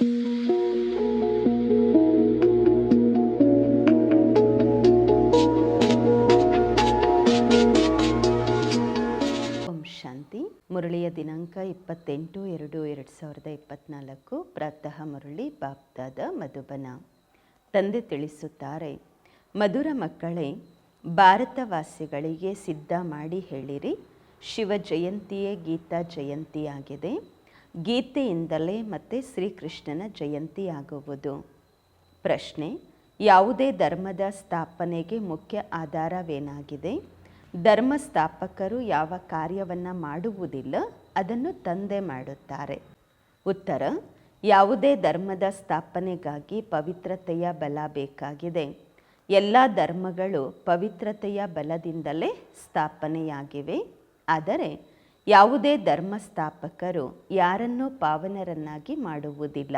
ಶಾಂತಿ. ಮುರಳಿಯ ದಿನಾಂಕ ಇಪ್ಪತ್ತೆಂಟು ಎರಡು ಎರಡು ಸಾವಿರದ ಇಪ್ಪತ್ನಾಲ್ಕು. ಪ್ರಾತಃ ಮುರಳಿ ಬಾಪ್ದಾದ ಮಧುಬನ. ತಂದೆ ತಿಳಿಸುತ್ತಾರೆ, ಮಧುರ ಮಕ್ಕಳೇ, ಭಾರತವಾಸಿಗಳಿಗೆ ಸಿದ್ಧ ಮಾಡಿ ಹೇಳಿರಿ. ಶಿವ ಜಯಂತಿಯೇ ಗೀತಾ ಜಯಂತಿಯಾಗಿದೆ. ಗೀತೆಯಿಂದಲೇ ಮತ್ತೆ ಶ್ರೀಕೃಷ್ಣನ ಜಯಂತಿಯಾಗುವುದು. ಪ್ರಶ್ನೆ, ಯಾವುದೇ ಧರ್ಮದ ಸ್ಥಾಪನೆಗೆ ಮುಖ್ಯ ಆಧಾರವೇನಾಗಿದೆ? ಧರ್ಮ ಸ್ಥಾಪಕರು ಯಾವ ಕಾರ್ಯವನ್ನು ಮಾಡುವುದಿಲ್ಲ, ಅದನ್ನು ತಂದೆ ಮಾಡುತ್ತಾರೆ. ಉತ್ತರ, ಯಾವುದೇ ಧರ್ಮದ ಸ್ಥಾಪನೆಗಾಗಿ ಪವಿತ್ರತೆಯ ಬಲ ಬೇಕಾಗಿದೆ. ಎಲ್ಲ ಧರ್ಮಗಳು ಪವಿತ್ರತೆಯ ಬಲದಿಂದಲೇ ಸ್ಥಾಪನೆಯಾಗಿವೆ. ಆದರೆ ಯಾವುದೇ ಧರ್ಮಸ್ಥಾಪಕರು ಯಾರನ್ನೂ ಪಾವನರನ್ನಾಗಿ ಮಾಡುವುದಿಲ್ಲ.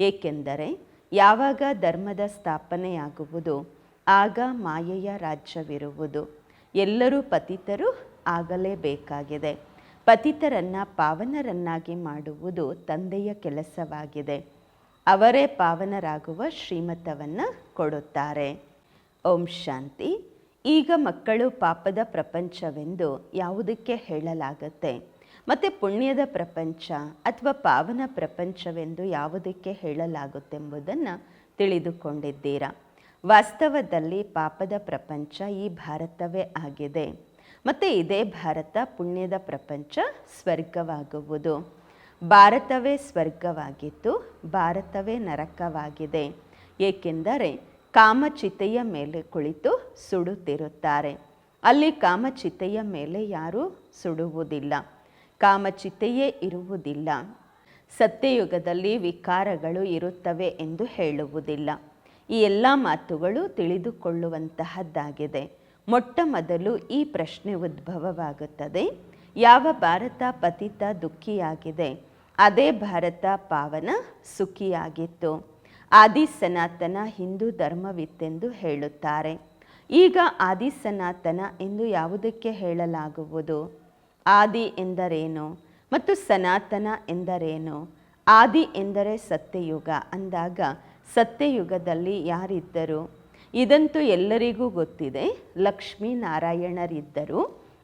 ಏಕೆಂದರೆ ಯಾವಾಗ ಧರ್ಮದ ಸ್ಥಾಪನೆಯಾಗುವುದು, ಆಗ ಮಾಯೆಯ ರಾಜ್ಯವಿರುವುದು. ಎಲ್ಲರೂ ಪತಿತರು ಆಗಲೇಬೇಕಾಗಿದೆ. ಪತಿತರನ್ನು ಪಾವನರನ್ನಾಗಿ ಮಾಡುವುದು ತಂದೆಯ ಕೆಲಸವಾಗಿದೆ. ಅವರೇ ಪಾವನರಾಗುವ ಶ್ರೀಮತವನ್ನು ಕೊಡುತ್ತಾರೆ. ಓಂ ಶಾಂತಿ. ಈಗ ಮಕ್ಕಳು ಪಾಪದ ಪ್ರಪಂಚವೆಂದು ಯಾವುದಕ್ಕೆ ಹೇಳಲಾಗತ್ತೆ? ಮತ್ತು ಪುಣ್ಯದ ಪ್ರಪಂಚ ಅಥವಾ ಪಾವನ ಪ್ರಪಂಚವೆಂದು ಯಾವುದಕ್ಕೆ ಹೇಳಲಾಗುತ್ತೆಂಬುದನ್ನು ತಿಳಿದುಕೊಂಡಿದ್ದೀರಾ? ವಾಸ್ತವದಲ್ಲಿ ಪಾಪದ ಪ್ರಪಂಚ ಈ ಭಾರತವೇ ಆಗಿದೆ. ಮತ್ತು ಇದೇ ಭಾರತ ಪುಣ್ಯದ ಪ್ರಪಂಚ ಸ್ವರ್ಗವಾಗುವುದು. ಭಾರತವೇ ಸ್ವರ್ಗವಾಗಿತ್ತು, ಭಾರತವೇ ನರಕವಾಗಿದೆ. ಏಕೆಂದರೆ ಕಾಮಚಿತೆಯ ಮೇಲೆ ಕುಳಿತು ಸುಡುತ್ತಿರುತ್ತಾರೆ. ಅಲ್ಲಿ ಕಾಮಚಿತೆಯ ಮೇಲೆ ಯಾರೂ ಸುಡುವುದಿಲ್ಲ. ಕಾಮಚಿತೆಯೇ ಇರುವುದಿಲ್ಲ. ಸತ್ಯಯುಗದಲ್ಲಿ ವಿಕಾರಗಳು ಇರುತ್ತವೆ ಎಂದು ಹೇಳುವುದಿಲ್ಲ. ಈ ಎಲ್ಲ ಮಾತುಗಳು ತಿಳಿದುಕೊಳ್ಳುವಂತಹದ್ದಾಗಿದೆ. ಮೊಟ್ಟ ಮೊದಲು ಈ ಪ್ರಶ್ನೆ ಉದ್ಭವವಾಗುತ್ತದೆ. ಯಾವ ಭಾರತ ಪತಿತ ದುಃಖಿಯಾಗಿದೆ? ಅದೇ ಭಾರತ ಪಾವನ ಸುಖಿಯಾಗಿತ್ತು. ಆದಿ ಸನಾತನ ಹಿಂದೂ ಧರ್ಮವಿತ್ತೆಂದು ಹೇಳುತ್ತಾರೆ. ಈಗ ಆದಿ ಸನಾತನ ಎಂದು ಯಾವುದಕ್ಕೆ ಹೇಳಲಾಗುವುದು? ಆದಿ ಎಂದರೇನು ಮತ್ತು ಸನಾತನ ಎಂದರೇನು? ಆದಿ ಎಂದರೆ ಸತ್ಯಯುಗ ಅಂದಾಗ ಸತ್ಯಯುಗದಲ್ಲಿ ಯಾರಿದ್ದರು? ಇದಂತೂ ಎಲ್ಲರಿಗೂ ಗೊತ್ತಿದೆ. ಲಕ್ಷ್ಮೀನಾರಾಯಣರಿದ್ದರು.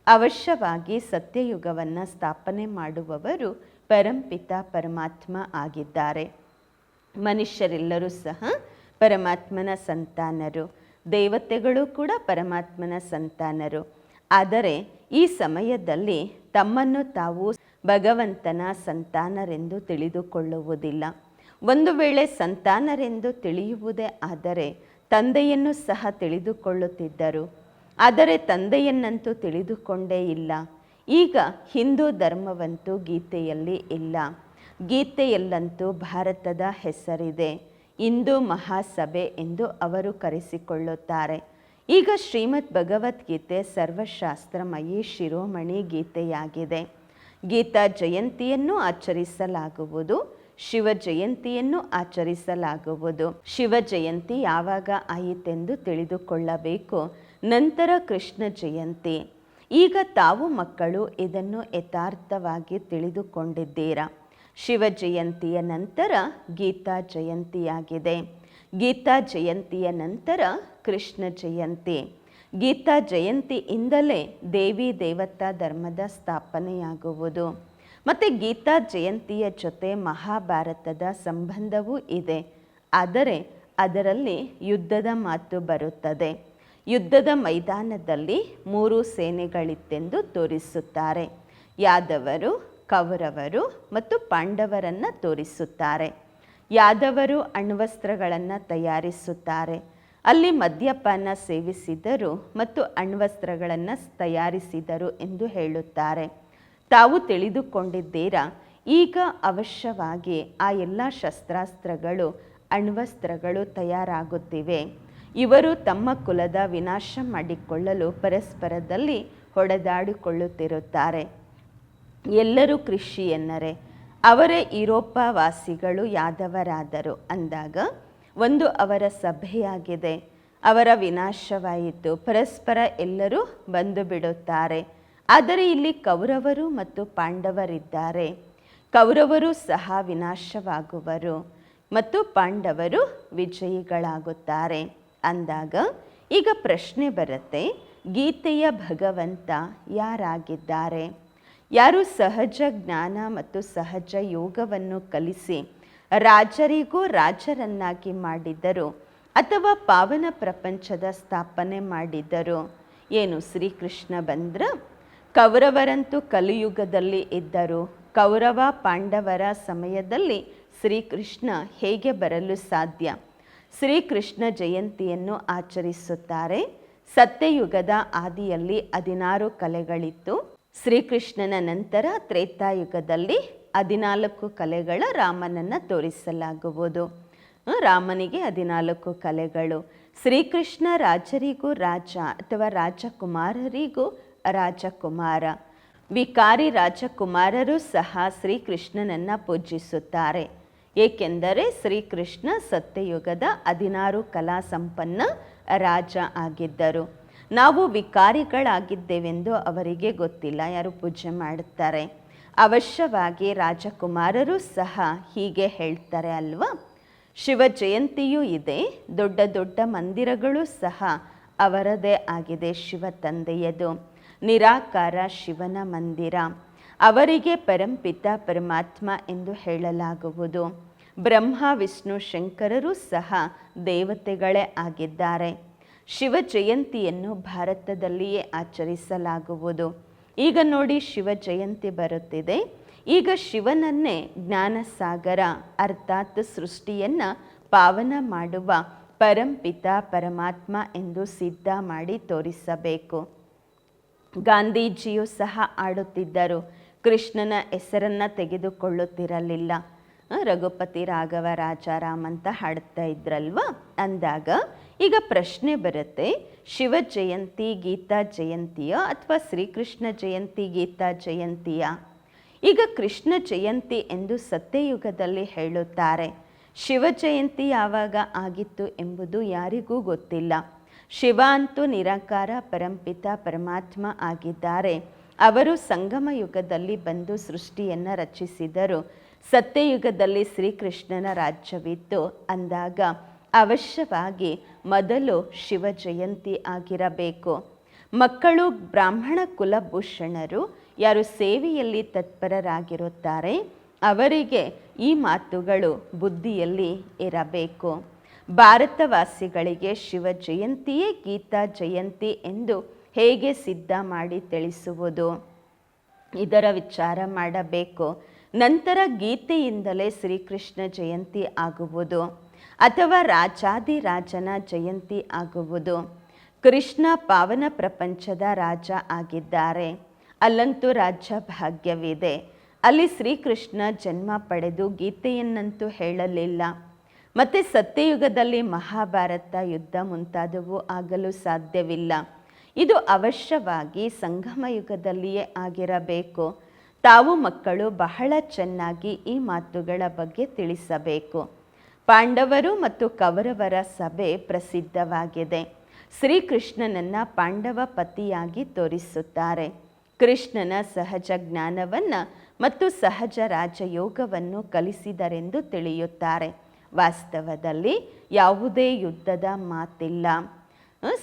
ಅವಶ್ಯವಾಗಿ ಸತ್ಯಯುಗವನ್ನು ಸ್ಥಾಪನೆ ಮಾಡುವವರು ಪರಂಪಿತ ಪರಮಾತ್ಮ ಆಗಿದ್ದಾರೆ. ಮನುಷ್ಯರೆಲ್ಲರೂ ಸಹ ಪರಮಾತ್ಮನ ಸಂತಾನರು. ದೇವತೆಗಳು ಕೂಡ ಪರಮಾತ್ಮನ ಸಂತಾನರು. ಆದರೆ ಈ ಸಮಯದಲ್ಲಿ ತಮ್ಮನ್ನು ತಾವು ಭಗವಂತನ ಸಂತಾನರೆಂದು ತಿಳಿದುಕೊಳ್ಳುವುದಿಲ್ಲ. ಒಂದು ವೇಳೆ ಸಂತಾನರೆಂದು ತಿಳಿಯುವುದೇ ಆದರೆ ತಂದೆಯನ್ನು ಸಹ ತಿಳಿದುಕೊಳ್ಳುತ್ತಿದ್ದರು. ಆದರೆ ತಂದೆಯನ್ನಂತೂ ತಿಳಿದುಕೊಂಡೇ ಇಲ್ಲ. ಈಗ ಹಿಂದೂ ಧರ್ಮವಂತೂ ಗೀತೆಯಲ್ಲಿ ಇಲ್ಲ. ಗೀತೆಯಲ್ಲಂತೂ ಭಾರತದ ಹೆಸರಿದೆ. ಹಿಂದೂ ಮಹಾಸಭೆ ಎಂದು ಅವರು ಕರೆಸಿಕೊಳ್ಳುತ್ತಾರೆ. ಈಗ ಶ್ರೀಮದ್ ಭಗವದ್ಗೀತೆ ಸರ್ವಶಾಸ್ತ್ರಮಯಿ ಶಿರೋಮಣಿ ಗೀತೆಯಾಗಿದೆ. ಗೀತಾ ಜಯಂತಿಯನ್ನು ಆಚರಿಸಲಾಗುವುದು, ಶಿವ ಜಯಂತಿಯನ್ನು ಆಚರಿಸಲಾಗುವುದು. ಶಿವ ಜಯಂತಿ ಯಾವಾಗ ಆಯಿತೆಂದು ತಿಳಿದುಕೊಳ್ಳಬೇಕು. ನಂತರ ಕೃಷ್ಣ ಜಯಂತಿ. ಈಗ ತಾವು ಮಕ್ಕಳು ಇದನ್ನು ಯಥಾರ್ಥವಾಗಿ ತಿಳಿದುಕೊಂಡಿದ್ದೀರಾ? ಶಿವ ಜಯಂತಿಯ ನಂತರ ಗೀತಾ ಜಯಂತಿಯಾಗಿದೆ. ಗೀತಾ ಜಯಂತಿಯ ನಂತರ ಕೃಷ್ಣ ಜಯಂತಿ. ಗೀತಾ ಜಯಂತಿಯಿಂದಲೇ ದೇವಿ ದೇವತಾ ಧರ್ಮದ ಸ್ಥಾಪನೆಯಾಗುವುದು. ಮತ್ತು ಗೀತಾ ಜಯಂತಿಯ ಜೊತೆ ಮಹಾಭಾರತದ ಸಂಬಂಧವೂ ಇದೆ. ಆದರೆ ಅದರಲ್ಲಿ ಯುದ್ಧದ ಮಾತು ಬರುತ್ತದೆ. ಯುದ್ಧದ ಮೈದಾನದಲ್ಲಿ ಮೂರು ಸೇನೆಗಳಿತ್ತೆಂದು ತೋರಿಸುತ್ತಾರೆ. ಯಾದವರು ಕೌರವರು ಮತ್ತು ಪಾಂಡವರನ್ನು ತೋರಿಸುತ್ತಾರೆ. ಯಾದವರು ಅಣ್ವಸ್ತ್ರಗಳನ್ನು ತಯಾರಿಸುತ್ತಾರೆ. ಅಲ್ಲಿ ಮದ್ಯಪಾನ ಸೇವಿಸಿದರು ಮತ್ತು ಅಣ್ವಸ್ತ್ರಗಳನ್ನು ತಯಾರಿಸಿದರು ಎಂದು ಹೇಳುತ್ತಾರೆ. ತಾವು ತಿಳಿದುಕೊಂಡಿದ್ದೀರಾ, ಈಗ ಅವಶ್ಯವಾಗಿ ಆ ಎಲ್ಲ ಶಸ್ತ್ರಾಸ್ತ್ರಗಳು, ಅಣ್ವಸ್ತ್ರಗಳು ತಯಾರಾಗುತ್ತಿವೆ. ಇವರು ತಮ್ಮ ಕುಲದ ವಿನಾಶ ಮಾಡಿಕೊಳ್ಳಲು ಪರಸ್ಪರದಲ್ಲಿ ಹೊಡೆದಾಡಿಕೊಳ್ಳುತ್ತಿರುತ್ತಾರೆ. ಎಲ್ಲರೂ ಕ್ರಿಶ್ಚಿಯನ್ನರೇ ಅವರೇ ಯುರೋಪ ವಾಸಿಗಳು ಯಾದವರಾದರು ಅಂದಾಗ ಒಂದು ಅವರ ಸಭೆಯಾಗಿದೆ. ಅವರ ವಿನಾಶವಾಯಿತು. ಪರಸ್ಪರ ಎಲ್ಲರೂ ಬಂದು ಬಿಡುತ್ತಾರೆ. ಆದರೆ ಇಲ್ಲಿ ಕೌರವರು ಮತ್ತು ಪಾಂಡವರಿದ್ದಾರೆ. ಕೌರವರು ಸಹ ವಿನಾಶವಾಗುವರು ಮತ್ತು ಪಾಂಡವರು ವಿಜಯಿಗಳಾಗುತ್ತಾರೆ ಅಂದಾಗ ಈಗ ಪ್ರಶ್ನೆ ಬರುತ್ತೆ, ಗೀತೆಯ ಭಗವಂತ ಯಾರಾಗಿದ್ದಾರೆ? ಯಾರು ಸಹಜ ಜ್ಞಾನ ಮತ್ತು ಸಹಜ ಯೋಗವನ್ನು ಕಲಿಸಿ ರಾಜರಿಗೂ ರಾಜರನ್ನಾಗಿ ಮಾಡಿದರು ಅಥವಾ ಪಾವನ ಪ್ರಪಂಚದ ಸ್ಥಾಪನೆ ಮಾಡಿದರು? ಏನು ಶ್ರೀಕೃಷ್ಣ ಬಂದ್ರ? ಕೌರವರಂತೂ ಕಲಿಯುಗದಲ್ಲಿ ಇದ್ದರು. ಕೌರವ ಪಾಂಡವರ ಸಮಯದಲ್ಲಿ ಶ್ರೀಕೃಷ್ಣ ಹೇಗೆ ಬರಲು ಸಾಧ್ಯ? ಶ್ರೀಕೃಷ್ಣ ಜಯಂತಿಯನ್ನು ಆಚರಿಸುತ್ತಾರೆ. ಸತ್ಯಯುಗದ ಆದಿಯಲ್ಲಿ ಹದಿನಾರು ಕಲೆಗಳಿತ್ತು. ಶ್ರೀಕೃಷ್ಣನ ನಂತರ ತ್ರೇತಾಯುಗದಲ್ಲಿ ಹದಿನಾಲ್ಕು ಕಲೆಗಳ ರಾಮನನ್ನು ತೋರಿಸಲಾಗುವುದು. ರಾಮನಿಗೆ ಹದಿನಾಲ್ಕು ಕಲೆಗಳು. ಶ್ರೀಕೃಷ್ಣ ರಾಜರಿಗೂ ರಾಜ ಅಥವಾ ರಾಜಕುಮಾರರಿಗೂ ರಾಜಕುಮಾರ. ವಿಕಾರಿ ರಾಜಕುಮಾರರು ಸಹ ಶ್ರೀಕೃಷ್ಣನನ್ನು ಪೂಜಿಸುತ್ತಾರೆ. ಏಕೆಂದರೆ ಶ್ರೀಕೃಷ್ಣ ಸತ್ಯಯುಗದ ಹದಿನಾರು ಕಲಾ ಸಂಪನ್ನ ರಾಜ ಆಗಿದ್ದರು. ನಾವು ವಿಕಾರಿಗಳಾಗಿದ್ದೇವೆಂದು ಅವರಿಗೆ ಗೊತ್ತಿಲ್ಲ. ಯಾರು ಪೂಜೆ ಮಾಡುತ್ತಾರೆ? ಅವಶ್ಯವಾಗಿ ರಾಜಕುಮಾರರು ಸಹ ಹೀಗೆ ಹೇಳ್ತಾರೆ ಅಲ್ವಾ? ಶಿವ ಜಯಂತಿಯೂ ಇದೆ. ದೊಡ್ಡ ದೊಡ್ಡ ಮಂದಿರಗಳು ಸಹ ಅವರದೇ ಆಗಿದೆ ಶಿವ ತಂದೆಯದು. ನಿರಾಕಾರ ಶಿವನ ಮಂದಿರ. ಅವರಿಗೆ ಪರಂಪಿತ ಪರಮಾತ್ಮ ಎಂದು ಹೇಳಲಾಗುವುದು. ಬ್ರಹ್ಮ, ವಿಷ್ಣು, ಶಂಕರರು ಸಹ ದೇವತೆಗಳೇ ಆಗಿದ್ದಾರೆ. ಶಿವ ಜಯಂತಿಯನ್ನು ಭಾರತದಲ್ಲಿಯೇ ಆಚರಿಸಲಾಗುವುದು. ಈಗ ನೋಡಿ ಶಿವ ಜಯಂತಿ ಬರುತ್ತಿದೆ. ಈಗ ಶಿವನನ್ನೇ ಜ್ಞಾನಸಾಗರ ಅರ್ಥಾತ್ ಸೃಷ್ಟಿಯನ್ನು ಪಾವನ ಮಾಡುವ ಪರಂಪಿತ ಪರಮಾತ್ಮ ಎಂದು ಸಿದ್ಧ ಮಾಡಿ ತೋರಿಸಬೇಕು. ಗಾಂಧೀಜಿಯು ಸಹ ಆಡುತ್ತಿದ್ದರು. ಕೃಷ್ಣನ ಹೆಸರನ್ನು ತೆಗೆದುಕೊಳ್ಳುತ್ತಿರಲಿಲ್ಲ. ರಘುಪತಿ ರಾಘವ ರಾಜಾರಾಮ್ ಅಂತ ಹಾಡ್ತಾ ಇದ್ರಲ್ವ? ಅಂದಾಗ, ಈಗ ಪ್ರಶ್ನೆ ಬರುತ್ತೆ, ಶಿವ ಜಯಂತಿ, ಗೀತಾ ಜಯಂತಿಯ ಅಥವಾ ಶ್ರೀಕೃಷ್ಣ ಜಯಂತಿ, ಗೀತಾ ಜಯಂತಿಯ? ಈಗ ಕೃಷ್ಣ ಜಯಂತಿ ಎಂದು ಸತ್ಯಯುಗದಲ್ಲಿ ಹೇಳುತ್ತಾರೆ. ಶಿವ ಜಯಂತಿ ಯಾವಾಗ ಆಗಿತ್ತು ಎಂಬುದು ಯಾರಿಗೂ ಗೊತ್ತಿಲ್ಲ. ಶಿವ ಅಂತೂ ನಿರಾಕಾರ, ಪರಂಪಿತ, ಪರಮಾತ್ಮ ಆಗಿದ್ದಾರೆ. ಅವರು ಸಂಗಮ ಯುಗದಲ್ಲಿ ಬಂದು ಸೃಷ್ಟಿಯನ್ನು ರಚಿಸಿದರು. ಸತ್ಯಯುಗದಲ್ಲಿ ಶ್ರೀಕೃಷ್ಣನ ರಾಜ್ಯವಿತ್ತು. ಅಂದಾಗ ಅವಶ್ಯವಾಗಿ ಮೊದಲು ಶಿವ ಜಯಂತಿ ಆಗಿರಬೇಕು. ಮಕ್ಕಳು ಬ್ರಾಹ್ಮಣ ಕುಲಭೂಷಣರು ಯಾರು ಸೇವೆಯಲ್ಲಿ ತತ್ಪರರಾಗಿರುತ್ತಾರೆ, ಅವರಿಗೆ ಈ ಮಾತುಗಳು ಬುದ್ಧಿಯಲ್ಲಿ ಇರಬೇಕು. ಭಾರತವಾಸಿಗಳಿಗೆ ಶಿವ ಜಯಂತಿಯೇ ಗೀತಾ ಜಯಂತಿ ಎಂದು ಹೇಗೆ ಸಿದ್ಧ ಮಾಡಿ ತಿಳಿಸುವುದು? ಇದರ ವಿಚಾರ ಮಾಡಬೇಕು. ನಂತರ ಗೀತೆಯಿಂದಲೇ ಶ್ರೀಕೃಷ್ಣ ಜಯಂತಿ ಆಗುವುದು ಅಥವಾ ರಾಜಾದಿರಾಜನ ಜಯಂತಿ ಆಗುವುದು. ಕೃಷ್ಣ ಪಾವನ ಪ್ರಪಂಚದ ರಾಜ ಆಗಿದ್ದಾರೆ. ಅಲ್ಲಂತೂ ರಾಜ್ಯ ಭಾಗ್ಯವಿದೆ ಅಲ್ಲಿ ಶ್ರೀಕೃಷ್ಣ ಜನ್ಮ ಪಡೆದು ಗೀತೆಯನ್ನಂತೂ ಹೇಳಲಿಲ್ಲ. ಮತ್ತು ಸತ್ಯಯುಗದಲ್ಲಿ ಮಹಾಭಾರತ ಯುದ್ಧ ಮುಂತಾದವು ಆಗಲು ಸಾಧ್ಯವಿಲ್ಲ. ಇದು ಅವಶ್ಯವಾಗಿ ಸಂಗಮ ಯುಗದಲ್ಲಿಯೇ ಆಗಿರಬೇಕು. ತಾವು ಮಕ್ಕಳು ಬಹಳ ಚೆನ್ನಾಗಿ ಈ ಮಾತುಗಳ ಬಗ್ಗೆ ತಿಳಿಸಬೇಕು. ಪಾಂಡವರು ಮತ್ತು ಕೌರವರ ಸಭೆ ಪ್ರಸಿದ್ಧವಾಗಿದೆ. ಶ್ರೀಕೃಷ್ಣನನ್ನ ಪಾಂಡವ ಪತಿಯಾಗಿ ತೋರಿಸುತ್ತಾರೆ. ಕೃಷ್ಣನ ಸಹಜ ಜ್ಞಾನವನ್ನು ಮತ್ತು ಸಹಜ ರಾಜಯೋಗವನ್ನು ಕಲಿಸಿದರೆಂದು ತಿಳಿಯುತ್ತಾರೆ. ವಾಸ್ತವದಲ್ಲಿ ಯಾವುದೇ ಯುದ್ಧದ ಮಾತಿಲ್ಲ.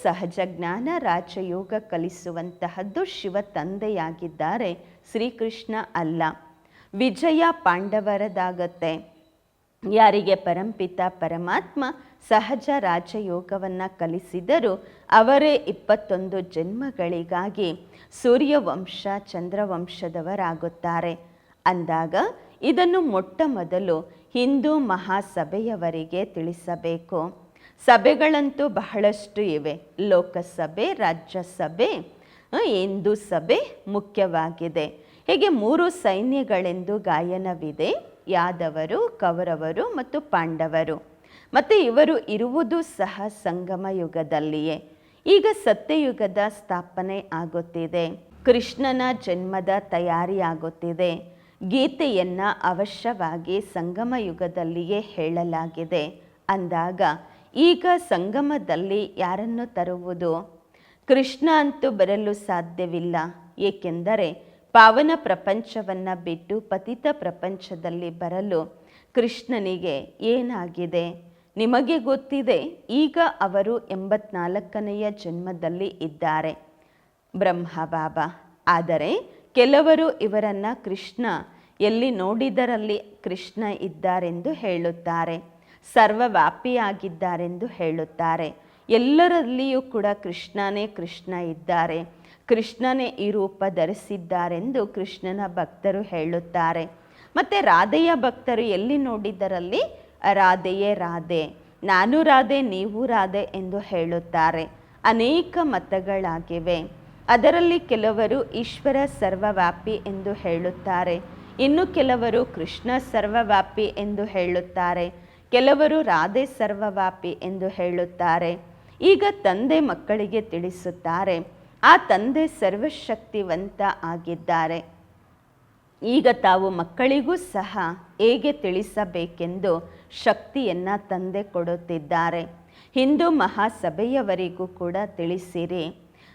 ಸಹಜ ಜ್ಞಾನ ರಾಜಯೋಗ ಕಲಿಸುವಂತಹದ್ದು ಶಿವ ತಂದೆಯಾಗಿದ್ದಾರೆ. ಶ್ರೀಕೃಷ್ಣ ಅಲ್ಲ. ವಿಜಯ ಪಾಂಡವರದಾಗತ್ತೆ. ಯಾರಿಗೆ ಪರಂಪಿತ ಪರಮಾತ್ಮ ಸಹಜ ರಾಜಯೋಗವನ್ನು ಕಲಿಸಿದರೂ ಅವರೇ ಇಪ್ಪತ್ತೊಂದು ಜನ್ಮಗಳಿಗಾಗಿ ಸೂರ್ಯವಂಶ ಚಂದ್ರವಂಶದವರಾಗುತ್ತಾರೆ. ಅಂದಾಗ ಇದನ್ನು ಮೊಟ್ಟ ಮೊದಲು ಹಿಂದೂ ಮಹಾಸಭೆಯವರಿಗೆ ತಿಳಿಸಬೇಕು. ಸಭೆಗಳಂತೂ ಬಹಳಷ್ಟು ಇವೆ. ಲೋಕಸಭೆ, ರಾಜ್ಯಸಭೆ ಹಿಂದೂ ಸಭೆ ಮುಖ್ಯವಾಗಿದೆ. ಹೀಗೆ ಮೂರು ಸೈನ್ಯಗಳೆಂದು ಗಾಯನವಿದೆ. ಯಾದವರು, ಕೌರವರು ಮತ್ತು ಪಾಂಡವರು. ಮತ್ತು ಇವರು ಇರುವುದು ಸಹ ಸಂಗಮ ಯುಗದಲ್ಲಿಯೇ. ಈಗ ಸತ್ಯಯುಗದ ಸ್ಥಾಪನೆ ಆಗುತ್ತಿದೆ. ಕೃಷ್ಣನ ಜನ್ಮದ ತಯಾರಿ ಆಗುತ್ತಿದೆ ಗೀತೆಯನ್ನ ಅವಶ್ಯವಾಗಿ ಸಂಗಮ ಯುಗದಲ್ಲಿಯೇ ಹೇಳಲಾಗಿದೆ. ಅಂದಾಗ ಈಗ ಸಂಗಮದಲ್ಲಿ ಯಾರನ್ನು ತರುವುದು? ಕೃಷ್ಣ ಅಂತೂ ಬರಲು ಸಾಧ್ಯವಿಲ್ಲ. ಏಕೆಂದರೆ ಪಾವನ ಪ್ರಪಂಚವನ್ನು ಬಿಟ್ಟು ಪತಿತ ಪ್ರಪಂಚದಲ್ಲಿ ಬರಲು ಕೃಷ್ಣನಿಗೆ ಏನಾಗಿದೆ? ನಿಮಗೆ ಗೊತ್ತಿದೆ, ಈಗ ಅವರು ಎಂಬತ್ನಾಲ್ಕನೆಯ ಜನ್ಮದಲ್ಲಿ ಇದ್ದಾರೆ. ಬ್ರಹ್ಮ ಬಾಬಾ, ಆದರೆ ಕೆಲವರು ಇವರನ್ನು ಕೃಷ್ಣ ಎಲ್ಲಿ ನೋಡಿದರಲ್ಲಿ ಕೃಷ್ಣ ಇದ್ದಾರೆಂದು ಹೇಳುತ್ತಾರೆ, ಸರ್ವವ್ಯಾಪಿಯಾಗಿದ್ದಾರೆಂದು ಹೇಳುತ್ತಾರೆ. ಎಲ್ಲರಲ್ಲಿಯೂ ಕೂಡ ಕೃಷ್ಣನೇ ಕೃಷ್ಣ ಇದ್ದಾರೆ. ಕೃಷ್ಣನೇ ಈ ರೂಪ ಧರಿಸಿದ್ದಾರೆಂದು ಕೃಷ್ಣನ ಭಕ್ತರು ಹೇಳುತ್ತಾರೆ. ಮತ್ತು ರಾಧೆಯ ಭಕ್ತರು ಎಲ್ಲಿ ನೋಡಿದ್ದರಲ್ಲಿ ರಾಧೆಯೇ ರಾಧೆ, ನಾನು ರಾಧೆ, ನೀವು ರಾಧೆ ಎಂದು ಹೇಳುತ್ತಾರೆ. ಅನೇಕ ಮತಗಳಾಗಿವೆ. ಅದರಲ್ಲಿ ಕೆಲವರು ಈಶ್ವರ ಸರ್ವವ್ಯಾಪಿ ಎಂದು ಹೇಳುತ್ತಾರೆ. ಇನ್ನು ಕೆಲವರು ಕೃಷ್ಣ ಸರ್ವವ್ಯಾಪಿ ಎಂದು ಹೇಳುತ್ತಾರೆ. ಕೆಲವರು ರಾಧೆ ಸರ್ವವ್ಯಾಪಿ ಎಂದು ಹೇಳುತ್ತಾರೆ. ಈಗ ತಂದೆ ಮಕ್ಕಳಿಗೆ ತಿಳಿಸುತ್ತಾರೆ, ಆ ತಂದೆ ಸರ್ವಶಕ್ತಿವಂತ ಆಗಿದ್ದಾರೆ. ಈಗ ತಾವು ಮಕ್ಕಳಿಗೂ ಸಹ ಹೇಗೆ ತಿಳಿಸಬೇಕೆಂದು ಶಕ್ತಿಯನ್ನು ತಂದೆ ಕೊಡುತ್ತಿದ್ದಾರೆ. ಹಿಂದೂ ಮಹಾಸಭೆಯವರಿಗೂ ಕೂಡ ತಿಳಿಸಿರಿ.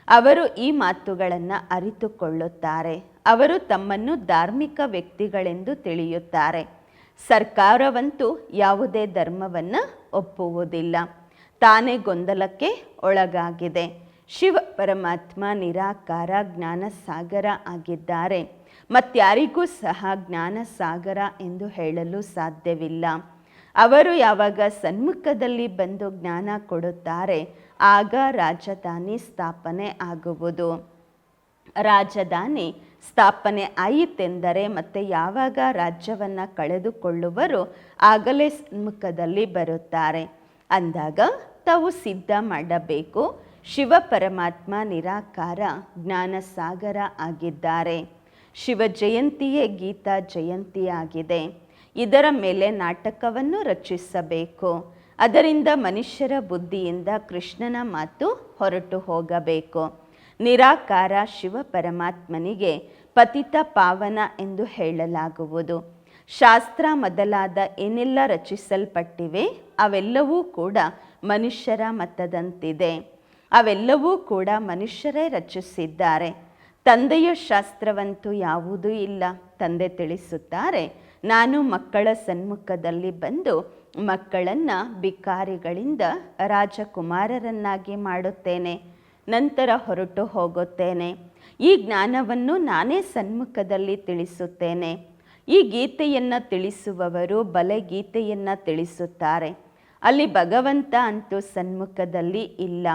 ಅವರು ಈ ಮಾತುಗಳನ್ನು ಅರಿತುಕೊಳ್ಳುತ್ತಾರೆ. ಅವರು ತಮ್ಮನ್ನು ಧಾರ್ಮಿಕ ವ್ಯಕ್ತಿಗಳೆಂದು ತಿಳಿಯುತ್ತಾರೆ. ಸರ್ಕಾರವಂತೂ ಯಾವುದೇ ಧರ್ಮವನ್ನು ಒಪ್ಪುವುದಿಲ್ಲ. ತಾನೇ ಗೊಂದಲಕ್ಕೆ ಒಳಗಾಗಿದೆ. ಶಿವ ಪರಮಾತ್ಮ ನಿರಾಕಾರ ಜ್ಞಾನ ಸಾಗರ ಆಗಿದ್ದಾರೆ. ಮತ್ಯಾರಿಗೂ ಸಹ ಜ್ಞಾನ ಸಾಗರ ಎಂದು ಹೇಳಲು ಸಾಧ್ಯವಿಲ್ಲ. ಅವರು ಯಾವಾಗ ಸನ್ಮುಖದಲ್ಲಿ ಬಂದು ಜ್ಞಾನ ಕೊಡುತ್ತಾರೆ, ಆಗ ರಾಜಧಾನಿ ಸ್ಥಾಪನೆ ಆಗುವುದು. ರಾಜಧಾನಿ ಸ್ಥಾಪನೆ ಆಯಿತೆಂದರೆ ಮತ್ತೆ ಯಾವಾಗ ರಾಜ್ಯವನ್ನು ಕಳೆದುಕೊಳ್ಳುವರು, ಆಗಲೇ ಸನ್ಮುಖದಲ್ಲಿ ಬರುತ್ತಾರೆ. ಅಂದಾಗ ತಾವು ಸಿದ್ಧ ಮಾಡಬೇಕು. ಶಿವ ಪರಮಾತ್ಮ ನಿರಾಕಾರ ಜ್ಞಾನ ಸಾಗರ ಆಗಿದ್ದಾರೆ. ಶಿವ ಜಯಂತಿಯೇ ಗೀತಾ ಜಯಂತಿಯಾಗಿದೆ. ಇದರ ಮೇಲೆ ನಾಟಕವನ್ನು ರಚಿಸಬೇಕು. ಅದರಿಂದ ಮನುಷ್ಯರ ಬುದ್ಧಿಯಿಂದ ಕೃಷ್ಣನ ಮಾತು ಹೊರಟು ಹೋಗಬೇಕು. ನಿರಾಕಾರ ಶಿವ ಪರಮಾತ್ಮನಿಗೆ ಪತಿತ ಪಾವನ ಎಂದು ಹೇಳಲಾಗುವುದು. ಶಾಸ್ತ್ರ ಮೊದಲಾದ ಏನೆಲ್ಲ ರಚಿಸಲ್ಪಟ್ಟಿವೆ ಅವೆಲ್ಲವೂ ಕೂಡ ಮನುಷ್ಯರ ಮತದಂತಿದೆ. ಅವೆಲ್ಲವೂ ಕೂಡ ಮನುಷ್ಯರೇ ರಚಿಸಿದ್ದಾರೆ. ತಂದೆಯ ಶಾಸ್ತ್ರವಂತೂ ಯಾವುದೂ ಇಲ್ಲ. ತಂದೆ ತಿಳಿಸುತ್ತಾರೆ, ನಾನು ಮಕ್ಕಳ ಸನ್ಮುಖದಲ್ಲಿ ಬಂದು ಮಕ್ಕಳನ್ನು ಬಿಕಾರಿಗಳಿಂದ ರಾಜಕುಮಾರರನ್ನಾಗಿ ಮಾಡುತ್ತೇನೆ. ನಂತರ ಹೊರಟು ಹೋಗುತ್ತೇನೆ. ಈ ಜ್ಞಾನವನ್ನು ನಾನೇ ಸನ್ಮುಖದಲ್ಲಿ ತಿಳಿಸುತ್ತೇನೆ. ಈ ಗೀತೆಯನ್ನು ತಿಳಿಸುವವರು ಬಲೆ ಗೀತೆಯನ್ನು ತಿಳಿಸುತ್ತಾರೆ. ಅಲ್ಲಿ ಭಗವಂತ ಅಂತೂ ಸನ್ಮುಖದಲ್ಲಿ ಇಲ್ಲ.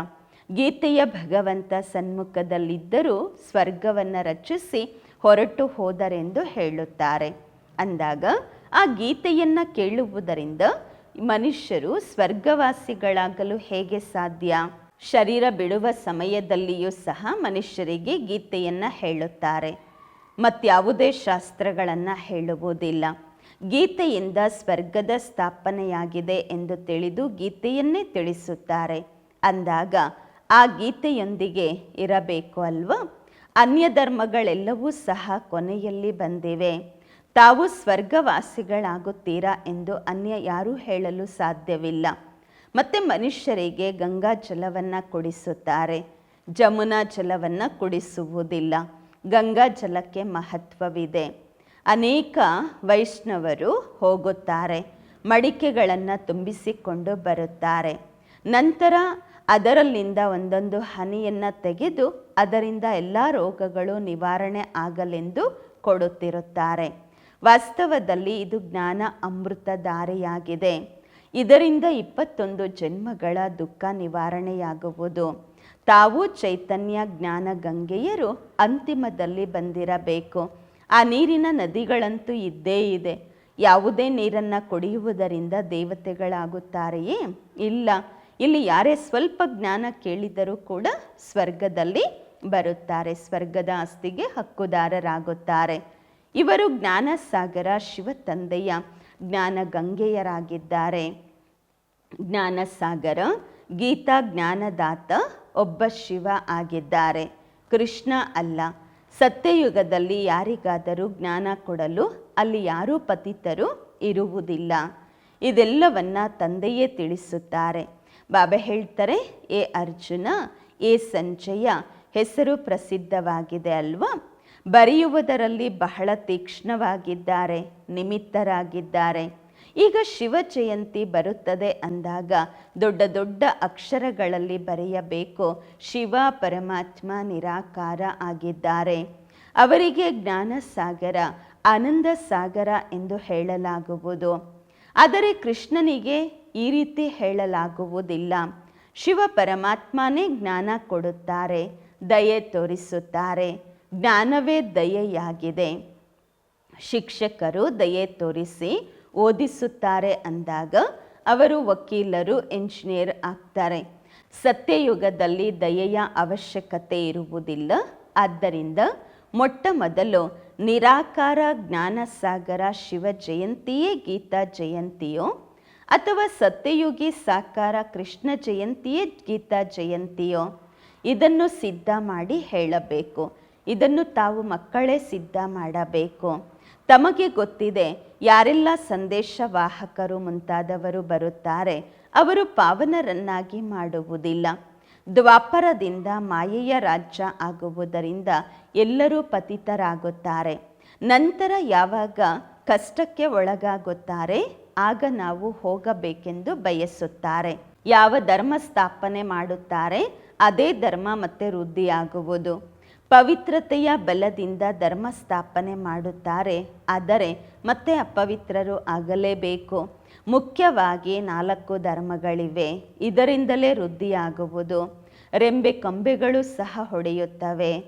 ಗೀತೆಯ ಭಗವಂತ ಸನ್ಮುಖದಲ್ಲಿದ್ದರೂ ಸ್ವರ್ಗವನ್ನು ರಚಿಸಿ ಹೊರಟು ಹೋದರೆಂದು ಹೇಳುತ್ತಾರೆ. ಅಂದಾಗ ಆ ಗೀತೆಯನ್ನು ಕೇಳುವುದರಿಂದ ಮನುಷ್ಯರು ಸ್ವರ್ಗವಾಸಿಗಳಾಗಲು ಹೇಗೆ ಸಾಧ್ಯ? ಶರೀರ ಬಿಡುವ ಸಮಯದಲ್ಲಿಯೂ ಸಹ ಮನುಷ್ಯರಿಗೆ ಗೀತೆಯನ್ನು ಹೇಳುತ್ತಾರೆ. ಮತ್ತಾವುದೇ ಶಾಸ್ತ್ರಗಳನ್ನು ಹೇಳುವುದಿಲ್ಲ. ಗೀತೆಯಿಂದ ಸ್ವರ್ಗದ ಸ್ಥಾಪನೆಯಾಗಿದೆ ಎಂದು ತಿಳಿದು ಗೀತೆಯನ್ನೇ ತಿಳಿಸುತ್ತಾರೆ. ಅಂದಾಗ ಆ ಗೀತೆಯೊಂದಿಗೆ ಇರಬೇಕು ಅಲ್ವಾ? ಅನ್ಯ ಧರ್ಮಗಳೆಲ್ಲವೂ ಸಹ ಕೊನೆಯಲ್ಲಿ ಬಂದಿವೆ. ತಾವು ಸ್ವರ್ಗವಾಸಿಗಳಾಗುತ್ತೀರಾ ಎಂದು ಅನ್ಯ ಯಾರೂ ಹೇಳಲು ಸಾಧ್ಯವಿಲ್ಲ. ಮತ್ತೆ ಮನುಷ್ಯರಿಗೆ ಗಂಗಾ ಜಲವನ್ನು ಕುಡಿಸುತ್ತಾರೆ. ಜಮುನಾ ಜಲವನ್ನು ಕುಡಿಸುವುದಿಲ್ಲ. ಗಂಗಾ ಜಲಕ್ಕೆ ಮಹತ್ವವಿದೆ. ಅನೇಕ ವೈಷ್ಣವರು ಹೋಗುತ್ತಾರೆ, ಮಡಿಕೆಗಳನ್ನು ತುಂಬಿಸಿಕೊಂಡು ಬರುತ್ತಾರೆ. ನಂತರ ಅದರಲ್ಲಿಂದ ಒಂದೊಂದು ಹನಿಯನ್ನು ತೆಗೆದು ಅದರಿಂದ ಎಲ್ಲ ರೋಗಗಳು ನಿವಾರಣೆ ಆಗಲೆಂದು ಕೊಡುತ್ತಿರುತ್ತಾರೆ. ವಾಸ್ತವದಲ್ಲಿ ಇದು ಜ್ಞಾನ ಅಮೃತ ದಾರಿಯಾಗಿದೆ ಇದರಿಂದ ಇಪ್ಪತ್ತೊಂದು ಜನ್ಮಗಳ ದುಃಖ ನಿವಾರಣೆಯಾಗುವುದು. ತಾವು ಚೈತನ್ಯ ಜ್ಞಾನ ಗಂಗೆಯರು ಅಂತಿಮದಲ್ಲಿ ಬಂದಿರಬೇಕು. ಆ ನೀರಿನ ನದಿಗಳಂತೂ ಇದ್ದೇ ಇದೆ. ಯಾವುದೇ ನೀರನ್ನು ಕುಡಿಯುವುದರಿಂದ ದೇವತೆಗಳಾಗುತ್ತಾರೆಯೇ? ಇಲ್ಲ. ಇಲ್ಲಿ ಯಾರೇ ಸ್ವಲ್ಪ ಜ್ಞಾನ ಕೇಳಿದರೂ ಕೂಡ ಸ್ವರ್ಗದಲ್ಲಿ ಬರುತ್ತಾರೆ. ಸ್ವರ್ಗದ ಆಸ್ತಿಗೆ ಹಕ್ಕುದಾರರಾಗುತ್ತಾರೆ. ಇವರು ಜ್ಞಾನಸಾಗರ ಶಿವ ತಂದೆಯ ಜ್ಞಾನ ಗಂಗೆಯರಾಗಿದ್ದಾರೆ ಜ್ಞಾನಸಾಗರ, ಗೀತಾ ಜ್ಞಾನದಾತ ಒಬ್ಬ ಶಿವ ಆಗಿದ್ದಾರೆ. ಕೃಷ್ಣ ಅಲ್ಲ ಸತ್ಯಯುಗದಲ್ಲಿ ಯಾರಿಗಾದರೂ ಜ್ಞಾನ ಕೊಡಲು ಅಲ್ಲಿ ಯಾರೂ ಪತಿತರು ಇರುವುದಿಲ್ಲ. ಇದೆಲ್ಲವನ್ನ ತಂದೆಯೇ ತಿಳಿಸುತ್ತಾರೆ. ಬಾಬಾ ಹೇಳ್ತಾರೆ, ಏ ಅರ್ಜುನ, ಏ ಸಂಜಯ ಹೆಸರು ಪ್ರಸಿದ್ಧವಾಗಿದೆ ಅಲ್ವಾ? ಬರೆಯುವುದರಲ್ಲಿ ಬಹಳ ತೀಕ್ಷ್ಣವಾಗಿದ್ದಾರೆ, ನಿಮಿತ್ತರಾಗಿದ್ದಾರೆ. ಈಗ ಶಿವ ಜಯಂತಿ ಬರುತ್ತದೆ ಅಂದಾಗ ದೊಡ್ಡ ದೊಡ್ಡ ಅಕ್ಷರಗಳಲ್ಲಿ ಬರೆಯಬೇಕು. ಶಿವ ಪರಮಾತ್ಮ ನಿರಾಕಾರ ಆಗಿದ್ದಾರೆ. ಅವರಿಗೆ ಜ್ಞಾನ ಸಾಗರ ಆನಂದ ಸಾಗರ ಎಂದು ಹೇಳಲಾಗುವುದು. ಆದರೆ ಕೃಷ್ಣನಿಗೆ ಈ ರೀತಿ ಹೇಳಲಾಗುವುದಿಲ್ಲ. ಶಿವ ಪರಮಾತ್ಮನೇ ಜ್ಞಾನ ಕೊಡುತ್ತಾರೆ, ದಯೆ ತೋರಿಸುತ್ತಾರೆ, ಜ್ಞಾನವೇ ದಯೆಯಾಗಿದೆ. ಶಿಕ್ಷಕರು ದಯೆ ತೋರಿಸಿ ಓದಿಸುತ್ತಾರೆ ಅಂದಾಗ ಅವರು ವಕೀಲರು ಎಂಜಿನಿಯರ್ ಆಗ್ತಾರೆ. ಸತ್ಯಯುಗದಲ್ಲಿ ದಯೆಯ ಅವಶ್ಯಕತೆ ಇರುವುದಿಲ್ಲ. ಆದ್ದರಿಂದ ಮೊಟ್ಟ ಮೊದಲು ನಿರಾಕಾರ ಜ್ಞಾನಸಾಗರ ಶಿವ ಜಯಂತಿಯೇ ಗೀತಾ ಜಯಂತಿಯೋ ಅಥವಾ ಸತ್ಯಯುಗಿ ಸಾಕಾರ ಕೃಷ್ಣ ಜಯಂತಿಯೇ ಗೀತಾ ಜಯಂತಿಯೋ, ಇದನ್ನು ಸಿದ್ಧ ಮಾಡಿ ಹೇಳಬೇಕು. ಇದನ್ನು ತಾವು ಮಕ್ಕಳೇ ಸಿದ್ಧ ಮಾಡಬೇಕು. ತಮಗೆ ಗೊತ್ತಿದೆ, ಯಾರೆಲ್ಲ ಸಂದೇಶವಾಹಕರು ಮುಂತಾದವರು ಬರುತ್ತಾರೆ, ಅವರು ಪಾವನರನ್ನಾಗಿ ಮಾಡುವುದಿಲ್ಲ. ದ್ವಾಪರದಿಂದ ಮಾಯೆಯ ರಾಜ್ಯ ಆಗುವುದರಿಂದ ಎಲ್ಲರೂ ಪತಿತರಾಗುತ್ತಾರೆ. ನಂತರ ಯಾವಾಗ ಕಷ್ಟಕ್ಕೆ ಒಳಗಾಗುತ್ತಾರೆ, ಆಗ ನಾವು ಹೋಗಬೇಕೆಂದು ಬಯಸುತ್ತಾರೆ. ಯಾವ ಧರ್ಮ ಸ್ಥಾಪನೆ ಮಾಡುತ್ತಾರೆ, ಅದೇ ಧರ್ಮ ಮತ್ತೆ ವೃದ್ಧಿಯಾಗುವುದು. ಪವಿತ್ರತೆಯ ಬಲದಿಂದ ಧರ್ಮ ಸ್ಥಾಪನೆ ಮಾಡುತ್ತಾರೆ. ಆದರೆ ಮತ್ತೆ ಅಪವಿತ್ರರು ಆಗಲೇಬೇಕು. ಮುಖ್ಯವಾಗಿ ನಾಲ್ಕು ಧರ್ಮಗಳಿವೆ. ಇದರಿಂದಲೇ ವೃದ್ಧಿಯಾಗುವುದು. ರೆಂಬೆ ಕೊಂಬೆಗಳು ಸಹ ಹೊಡೆಯುತ್ತವೆ.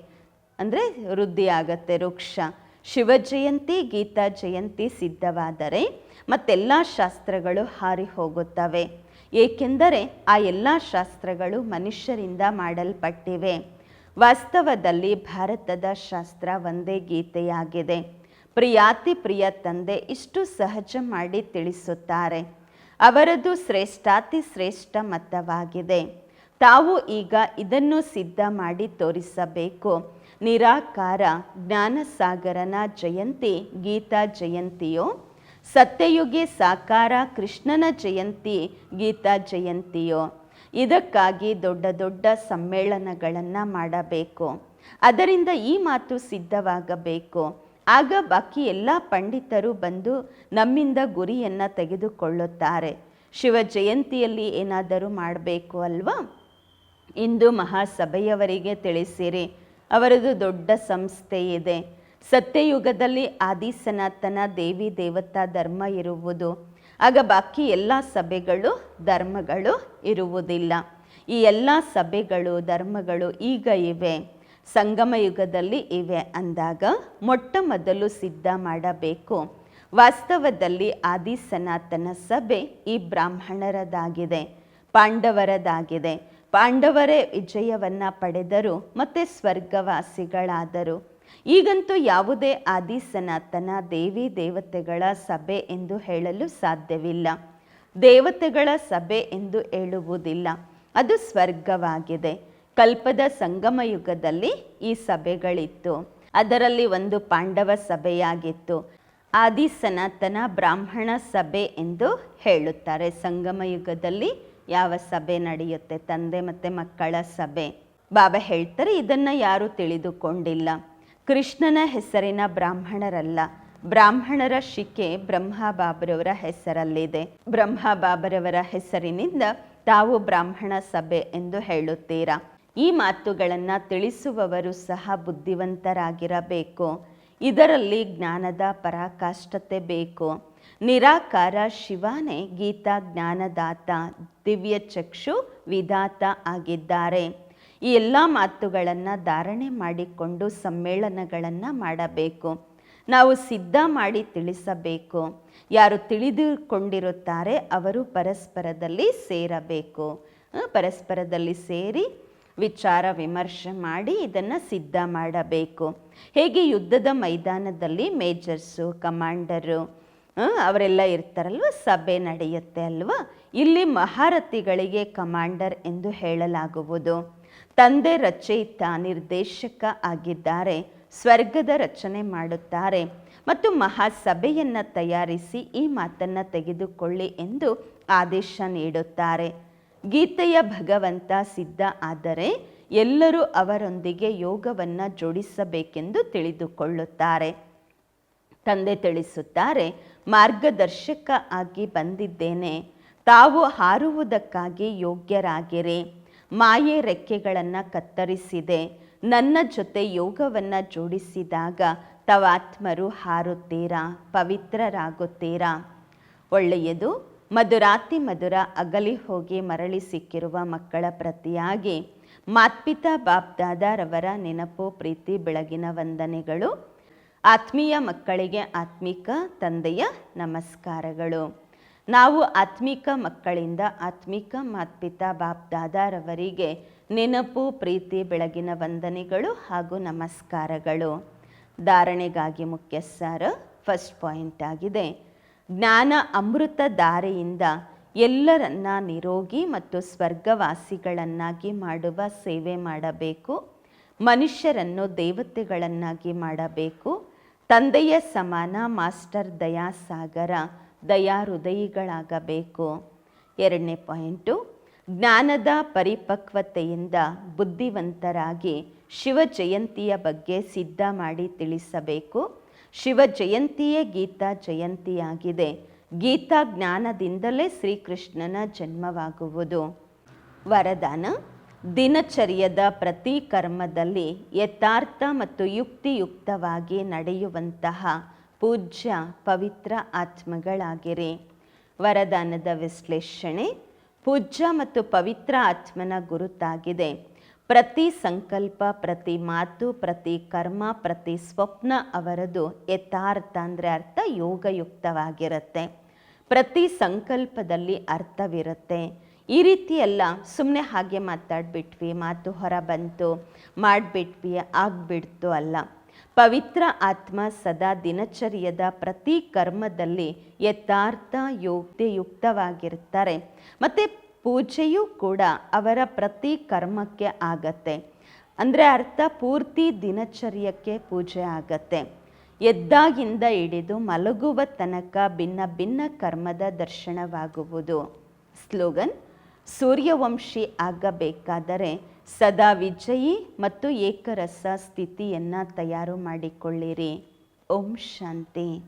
ಅಂದರೆ ವೃದ್ಧಿಯಾಗತ್ತೆ ವೃಕ್ಷ. ಶಿವ ಜಯಂತಿ ಗೀತಾ ಜಯಂತಿ ಸಿದ್ಧವಾದರೆ ಮತ್ತೆಲ್ಲ ಶಾಸ್ತ್ರಗಳು ಹಾರಿ ಹೋಗುತ್ತವೆ. ಏಕೆಂದರೆ ಆ ಎಲ್ಲ ಶಾಸ್ತ್ರಗಳು ಮನುಷ್ಯರಿಂದ ಮಾಡಲ್ಪಟ್ಟಿವೆ. ವಾಸ್ತವದಲ್ಲಿ ಭಾರತದ ಶಾಸ್ತ್ರ ಒಂದೇ ಗೀತೆಯಾಗಿದೆ. ಪ್ರಿಯಾತಿ ಪ್ರಿಯ ತಂದೆ ಇಷ್ಟು ಸಹಜ ಮಾಡಿ ತಿಳಿಸುತ್ತಾರೆ. ಅವರದು ಶ್ರೇಷ್ಠಾತಿ ಶ್ರೇಷ್ಠ ಮತವಾಗಿದೆ. ತಾವು ಈಗ ಇದನ್ನು ಸಿದ್ಧ ಮಾಡಿ ತೋರಿಸಬೇಕು. ನಿರಾಕಾರ, ಜ್ಞಾನಸಾಗರನ ಜಯಂತಿ, ಗೀತಾ ಜಯಂತಿಯೋ? ಸತ್ಯಯುಗಿ ಸಾಕಾರ, ಕೃಷ್ಣನ ಜಯಂತಿ, ಗೀತಾ ಜಯಂತಿಯೋ? ಇದಕ್ಕಾಗಿ ದೊಡ್ಡ ದೊಡ್ಡ ಸಮ್ಮೇಳನಗಳನ್ನು ಮಾಡಬೇಕು. ಅದರಿಂದ ಈ ಮಾತು ಸಿದ್ಧವಾಗಬೇಕು. ಆಗ ಬಾಕಿ ಎಲ್ಲ ಪಂಡಿತರು ಬಂದು ನಮ್ಮಿಂದ ಗುರಿಯನ್ನು ತೆಗೆದುಕೊಳ್ಳುತ್ತಾರೆ. ಶಿವ ಜಯಂತಿಯಲ್ಲಿ ಏನಾದರೂ ಮಾಡಬೇಕು ಅಲ್ವಾ? ಇಂದು ಮಹಾಸಭೆಯವರಿಗೆ ತಿಳಿಸಿರಿ. ಅವರದು ದೊಡ್ಡ ಸಂಸ್ಥೆ ಇದೆ. ಸತ್ಯಯುಗದಲ್ಲಿ ಆದಿ ಸನಾತನ ದೇವಿ ದೇವತಾ ಧರ್ಮ ಇರುವುದು. ಆಗ ಬಾಕಿ ಎಲ್ಲ ಸಭೆಗಳು, ಧರ್ಮಗಳು ಇರುವುದಿಲ್ಲ. ಈ ಎಲ್ಲ ಸಭೆಗಳು, ಧರ್ಮಗಳು ಈಗ ಇವೆ. ಸಂಗಮ ಯುಗದಲ್ಲಿ ಇವೆ ಅಂದಾಗ ಮೊಟ್ಟ ಮೊದಲು ಸಿದ್ಧ ಮಾಡಬೇಕು. ವಾಸ್ತವದಲ್ಲಿ ಆದಿ ಸನಾತನ ಸಭೆ ಈ ಬ್ರಾಹ್ಮಣರದಾಗಿದೆ, ಪಾಂಡವರದಾಗಿದೆ. ಪಾಂಡವರೇ ವಿಜಯವನ್ನು ಪಡೆದರು, ಮತ್ತು ಸ್ವರ್ಗವಾಸಿಗಳಾದರು. ಈಗಂತೂ ಯಾವುದೇ ಆದಿ ಸನಾತನ ದೇವಿ ದೇವತೆಗಳ ಸಭೆ ಎಂದು ಹೇಳಲು ಸಾಧ್ಯವಿಲ್ಲ. ದೇವತೆಗಳ ಸಭೆ ಎಂದು ಹೇಳುವುದಿಲ್ಲ. ಅದು ಸ್ವರ್ಗವಾಗಿದೆ. ಕಲ್ಪದ ಸಂಗಮ ಯುಗದಲ್ಲಿ ಈ ಸಭೆಗಳಿತ್ತು. ಅದರಲ್ಲಿ ಒಂದು ಪಾಂಡವ ಸಭೆಯಾಗಿತ್ತು. ಆದಿ ಸನಾತನ ಬ್ರಾಹ್ಮಣ ಸಭೆ ಎಂದು ಹೇಳುತ್ತಾರೆ. ಸಂಗಮ ಯುಗದಲ್ಲಿ ಯಾವ ಸಭೆ ನಡೆಯುತ್ತೆ? ತಂದೆ ಮತ್ತು ಮಕ್ಕಳ ಸಭೆ. ಬಾಬಾ ಹೇಳ್ತಾರೆ, ಇದನ್ನು ಯಾರೂ ತಿಳಿದುಕೊಂಡಿಲ್ಲ. ಕೃಷ್ಣನ ಹೆಸರಿನ ಬ್ರಾಹ್ಮಣರಲ್ಲ. ಬ್ರಾಹ್ಮಣರ ಶಿಕೆ ಬ್ರಹ್ಮ ಬಾಬರವರ ಹೆಸರಲ್ಲಿದೆ. ಬ್ರಹ್ಮ ಬಾಬರವರ ಹೆಸರಿನಿಂದ ತಾವು ಬ್ರಾಹ್ಮಣ ಸಭೆ ಎಂದು ಹೇಳುತ್ತೀರಾ? ಈ ಮಾತುಗಳನ್ನು ತಿಳಿಸುವವರು ಸಹ ಬುದ್ಧಿವಂತರಾಗಿರಬೇಕು. ಇದರಲ್ಲಿ ಜ್ಞಾನದ ಪರಾಕಾಷ್ಠತೆ ಬೇಕು. ನಿರಾಕಾರ ಶಿವನೇ ಗೀತಾ ಜ್ಞಾನದಾತ ದಿವ್ಯ ಚಕ್ಷು ವಿಧಾತ ಆಗಿದ್ದಾರೆ. ಈ ಎಲ್ಲ ಮಾತುಗಳನ್ನು ಧಾರಣೆ ಮಾಡಿಕೊಂಡು ಸಮ್ಮೇಳನಗಳನ್ನು ಮಾಡಬೇಕು. ನಾವು ಸಿದ್ಧ ಮಾಡಿ ತಿಳಿಸಬೇಕು. ಯಾರು ತಿಳಿದುಕೊಂಡಿರುತ್ತಾರೆ ಅವರು ಪರಸ್ಪರದಲ್ಲಿ ಸೇರಬೇಕು. ಪರಸ್ಪರದಲ್ಲಿ ಸೇರಿ ವಿಚಾರ ವಿಮರ್ಶೆ ಮಾಡಿ ಇದನ್ನು ಸಿದ್ಧ ಮಾಡಬೇಕು. ಹೇಗೆ ಯುದ್ಧದ ಮೈದಾನದಲ್ಲಿ ಮೇಜರ್ಸು, ಕಮಾಂಡರು ಅವರೆಲ್ಲ ಇರ್ತಾರಲ್ವ? ಸಭೆ ನಡೆಯುತ್ತೆ ಅಲ್ವಾ? ಇಲ್ಲಿ ಮಹಾರಥಿಗಳಿಗೆ ಕಮಾಂಡರ್ ಎಂದು ಹೇಳಲಾಗುವುದು. ತಂದೆ ರಚಯಿತ ನಿರ್ದೇಶಕ ಆಗಿದ್ದಾರೆ, ಸ್ವರ್ಗದ ರಚನೆ ಮಾಡುತ್ತಾರೆ ಮತ್ತು ಮಹಾಸಭೆಯನ್ನು ತಯಾರಿಸಿ ಈ ಮಾತನ್ನು ತೆಗೆದುಕೊಳ್ಳಿ ಎಂದು ಆದೇಶ ನೀಡುತ್ತಾರೆ. ಗೀತೆಯ ಭಗವಂತ ಸಿದ್ಧ ಆದರೆ ಎಲ್ಲರೂ ಅವರೊಂದಿಗೆ ಯೋಗವನ್ನು ಜೋಡಿಸಬೇಕೆಂದು ತಿಳಿದುಕೊಳ್ಳುತ್ತಾರೆ. ತಂದೆ ತಿಳಿಸುತ್ತಾರೆ, ಮಾರ್ಗದರ್ಶಕ ಆಗಿ ಬಂದಿದ್ದೇನೆ, ತಾವು ಹಾರುವುದಕ್ಕಾಗಿ ಯೋಗ್ಯರಾಗಿರಿ. ಮಾಯೆ ರೆಕ್ಕೆಗಳನ್ನು ಕತ್ತರಿಸಿದೆ. ನನ್ನ ಜೊತೆ ಯೋಗವನ್ನು ಜೋಡಿಸಿದಾಗ ತವಾತ್ಮರು ಹಾರುತ್ತೀರಾ, ಪವಿತ್ರರಾಗುತ್ತೀರಾ? ಒಳ್ಳೆಯದು, ಮಧುರಾತಿ ಮಧುರ ಅಗಲಿ ಹೋಗಿ ಮರಳಿ ಸಿಕ್ಕಿರುವ ಮಕ್ಕಳ ಪ್ರತಿಯಾಗಿ ಮಾತ್ಪಿತಾ ಬಾಬ್ದಾದಾರವರ ನೆನಪು, ಪ್ರೀತಿ, ಬೆಳಗಿನ ವಂದನೆಗಳು. ಆತ್ಮೀಯ ಮಕ್ಕಳಿಗೆ ಆತ್ಮಿಕ, ತಂದೆಯ ನಮಸ್ಕಾರಗಳು. ನಾವು ಆತ್ಮಿಕ ಮಕ್ಕಳಿಂದ ಆತ್ಮಿಕ ಮಾತ್ಪಿತಾ ಬಾಪ್ದಾದಾರವರಿಗೆ ನೆನಪು, ಪ್ರೀತಿ, ಬೆಳಗಿನ ವಂದನೆಗಳು ಹಾಗೂ ನಮಸ್ಕಾರಗಳು. ಧಾರಣೆಗಾಗಿ ಮುಖ್ಯ ಸಾರ ಫಸ್ಟ್ ಪಾಯಿಂಟ್ ಆಗಿದೆ. ಜ್ಞಾನ ಅಮೃತ ಧಾರೆಯಿಂದ ಎಲ್ಲರನ್ನ ನಿರೋಗಿ ಮತ್ತು ಸ್ವರ್ಗವಾಸಿಗಳನ್ನಾಗಿ ಮಾಡುವ ಸೇವೆ ಮಾಡಬೇಕು. ಮನುಷ್ಯರನ್ನು ದೇವತೆಗಳನ್ನಾಗಿ ಮಾಡಬೇಕು. ತಂದೆಯ ಸಮಾನ ಮಾಸ್ಟರ್ ದಯಾಸಾಗರ ದಯಾಹೃದಯಿಗಳಾಗಬೇಕು. ಎರಡನೇ ಪಾಯಿಂಟು, ಜ್ಞಾನದ ಪರಿಪಕ್ವತೆಯಿಂದ ಬುದ್ಧಿವಂತರಾಗಿ ಶಿವ ಜಯಂತಿಯ ಬಗ್ಗೆ ಸಿದ್ಧ ಮಾಡಿ ತಿಳಿಸಬೇಕು. ಶಿವ ಜಯಂತಿಯೇ ಗೀತಾ ಜಯಂತಿಯಾಗಿದೆ. ಗೀತಾ ಜ್ಞಾನದಿಂದಲೇ ಶ್ರೀಕೃಷ್ಣನ ಜನ್ಮವಾಗುವುದು. ವರದಾನ, ದಿನಚರ್ಯದ ಪ್ರತಿ ಕರ್ಮದಲ್ಲಿ ಯಥಾರ್ಥ ಮತ್ತು ಯುಕ್ತಿಯುಕ್ತವಾಗಿ ನಡೆಯುವಂತಹ ಪೂಜ್ಯ ಪವಿತ್ರ ಆತ್ಮಗಳಾಗಿರಿ. ವರದಾನದ ವಿಶ್ಲೇಷಣೆ, ಪೂಜ್ಯ ಮತ್ತು ಪವಿತ್ರ ಆತ್ಮನ ಗುರುತಾಗಿದೆ. ಪ್ರತಿ ಸಂಕಲ್ಪ, ಪ್ರತಿ ಮಾತು, ಪ್ರತಿ ಕರ್ಮ, ಪ್ರತಿ ಸ್ವಪ್ನ ಅವರದು ಯಥಾರ್ಥ ಅಂದರೆ ಅರ್ಥ ಯೋಗಯುಕ್ತವಾಗಿರುತ್ತೆ. ಪ್ರತಿ ಸಂಕಲ್ಪದಲ್ಲಿ ಅರ್ಥವಿರುತ್ತೆ. ಈ ರೀತಿ ಎಲ್ಲ ಸುಮ್ಮನೆ ಹಾಗೆ ಮಾತಾಡ್ಬಿಟ್ವಿ, ಮಾತು ಹೊರ ಬಂತು, ಮಾಡಿಬಿಟ್ವಿ, ಆಗ್ಬಿಡ್ತು ಅಲ್ಲ. ಪವಿತ್ರ ಆತ್ಮ ಸದಾ ದಿನಚರ್ಯದ ಪ್ರತಿ ಕರ್ಮದಲ್ಲಿ ಯಥಾರ್ಥ ಯೋಗ್ಯಯುಕ್ತವಾಗಿರ್ತಾರೆ ಮತ್ತು ಪೂಜೆಯೂ ಕೂಡ ಅವರ ಪ್ರತಿ ಕರ್ಮಕ್ಕೆ ಆಗತ್ತೆ. ಅಂದರೆ ಅರ್ಥ ಪೂರ್ತಿ ದಿನಚರ್ಯಕ್ಕೆ ಪೂಜೆ ಆಗತ್ತೆ. ಎದ್ದಾಗಿಂದ ಹಿಡಿದು ಮಲಗುವ ತನಕ ಭಿನ್ನ ಭಿನ್ನ ಕರ್ಮದ ದರ್ಶನವಾಗುವುದು. ಸ್ಲೋಗನ್, ಸೂರ್ಯವಂಶಿ ಆಗಬೇಕಾದರೆ ಸದಾ ವಿಜಯಿ ಮತ್ತು ಏಕರಸ ಸ್ಥಿತಿಯನ್ನು ತಯಾರು ಮಾಡಿಕೊಳ್ಳಿರಿ. ಓಂ ಶಾಂತಿ.